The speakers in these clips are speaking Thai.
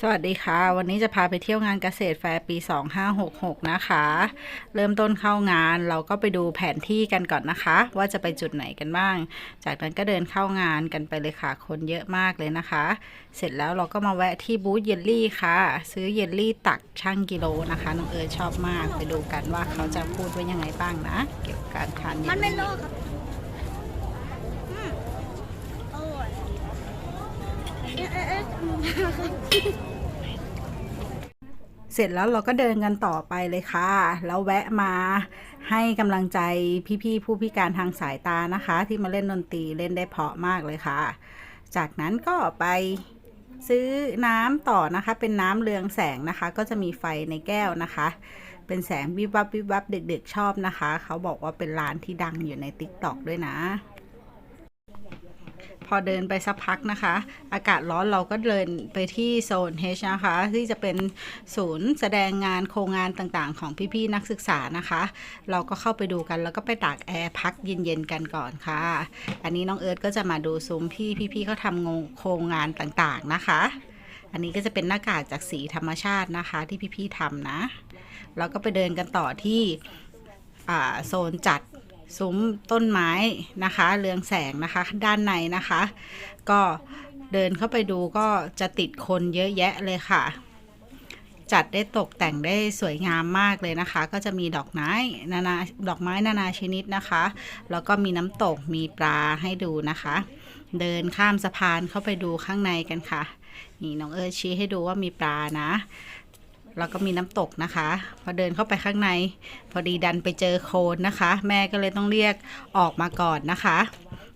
สวัสดีค่ะ วันนี้จะพาไปเที่ยวงานเกษตรแฟร์ปี 2566 นะคะ เริ่มต้นเข้างานเราก็ไปดูแผนที่กันก่อนนะคะ ว่าจะไปจุดไหนกันบ้าง จากนั้นก็เดินเข้างานกันไปเลยค่ะ คนเยอะมากเลยนะคะ เสร็จแล้วเราก็มาแวะที่บูธเยลลี่ค่ะ ซื้อเยลลี่ตักช่างกิโลนะคะน้องเอิร์ธชอบมาก ไปดูกันว่าเขาจะพูดไว้ยังไงบ้างนะ เกี่ยวกับการทานเยลลี่มันเป็นโลกครับอืมอร่อยเอ๊ะเอ๊ะ เสร็จแล้วเราก็เดินกันต่อไปเลยค่ะ แล้วแวะมาให้กำลังใจพี่ๆผู้พิการทางสายตานะคะ ที่มาเล่นดนตรีเล่นได้เพาะมากเลยค่ะ จากนั้นก็ไปซื้อน้ำต่อนะคะ เป็นน้ำเรืองแสงนะคะ ก็จะมีไฟในแก้วนะคะ เป็นแสงวิบวับวิบวับเด็กๆชอบนะคะ เขาบอกว่าเป็นร้านที่ดังอยู่ใน t ิ k t o k ด้วยนะ พอเดินไปสักพักนะคะ อากาศร้อนเราก็เดินไปที่โซน H นะคะ ที่จะเป็นศูนย์แสดงงานโครงงานต่างๆ ของพี่ๆนักศึกษานะคะ เราก็เข้าไปดูกันแล้วก็ไปตากแอร์พักเย็นๆกันก่อนค่ะ อันนี้น้องเอิร์ธก็จะมาดูซุ้มพี่พี่ๆเขาทำงงโครงงานต่างๆนะคะ อันนี้ก็จะเป็นหน้ากากจากสีธรรมชาตินะคะ ที่พี่ๆทำนะเราก็ไปเดินกันต่อที่โซนจัด ซุ้มต้นไม้นะคะ เรืองแสงนะคะ ด้านในนะคะ ก็เดินเข้าไปดูก็จะติดคนเยอะแยะเลยค่ะ จัดได้ตกแต่งได้สวยงามมากเลยนะคะ ก็จะมีดอกไม้นานาดอกไม้นานาชนิดนะคะ แล้วก็มีน้ำตกมีปลาให้ดูนะคะ เดินข้ามสะพานเข้าไปดูข้างในกันค่ะ นี่น้องเอิร์ชี้ให้ดูว่ามีปลานะ แล้วก็มีน้ำตกนะคะ พอเดินเข้าไปข้างใน พอดีดันไปเจอโคลนนะคะ แม่ก็เลยต้องเรียกออกมาก่อนนะคะ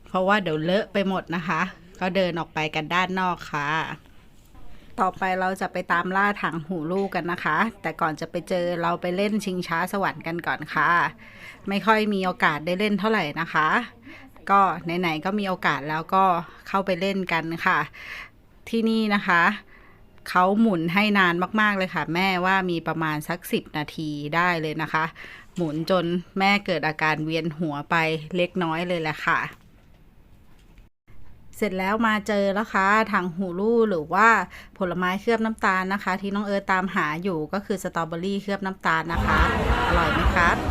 เพราะว่าเดี๋ยวเลอะไปหมดนะคะ ก็เดินออกไปกันด้านนอกค่ะ ต่อไปเราจะไปตามล่าถังหูลูกกันนะคะ แต่ก่อนจะไปเจอเราไปเล่นชิงช้าสวรรค์กันก่อนค่ะ ไม่ค่อยมีโอกาสได้เล่นเท่าไหร่นะคะ ก็ไหนๆก็มีโอกาสแล้วก็เข้าไปเล่นกันค่ะ ที่นี่นะคะ เขาหมุนให้นานมาก ๆ เลยค่ะ แม่ว่ามีประมาณสักสิบนาทีได้เลยนะคะ หมุนจนแม่เกิดอาการเวียนหัวไปเล็กน้อยเลยแหละค่ะ เสร็จแล้วมาเจอแล้วค่ะถังหูลู่หรือว่าผลไม้เคลือบน้ำตาลนะคะ ที่น้องเอิร์ตามหาอยู่ก็คือสตรอเบอรี่เคลือบน้ำตาลนะคะ อร่อยไหมครับ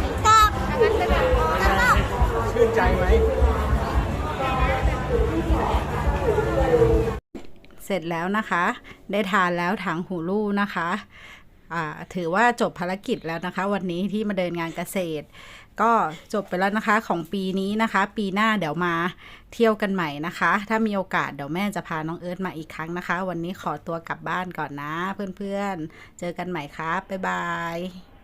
เสร็จแล้วนะคะ ได้ทานแล้วถังหูลู่นะคะอ่าถือว่าจบภารกิจแล้วนะคะ วันนี้ที่มาเดินงานเกษตร ก็จบไปแล้วนะคะของปีนี้นะคะ ปีหน้าเดี๋ยวมาเที่ยวกันใหม่นะคะ ถ้ามีโอกาสเดี๋ยวแม่จะพาน้องเอิร์ธมาอีกครั้งนะคะ วันนี้ขอตัวกลับบ้านก่อนนะ เพื่อนๆเจอกันใหม่ครับบ๊ายบาย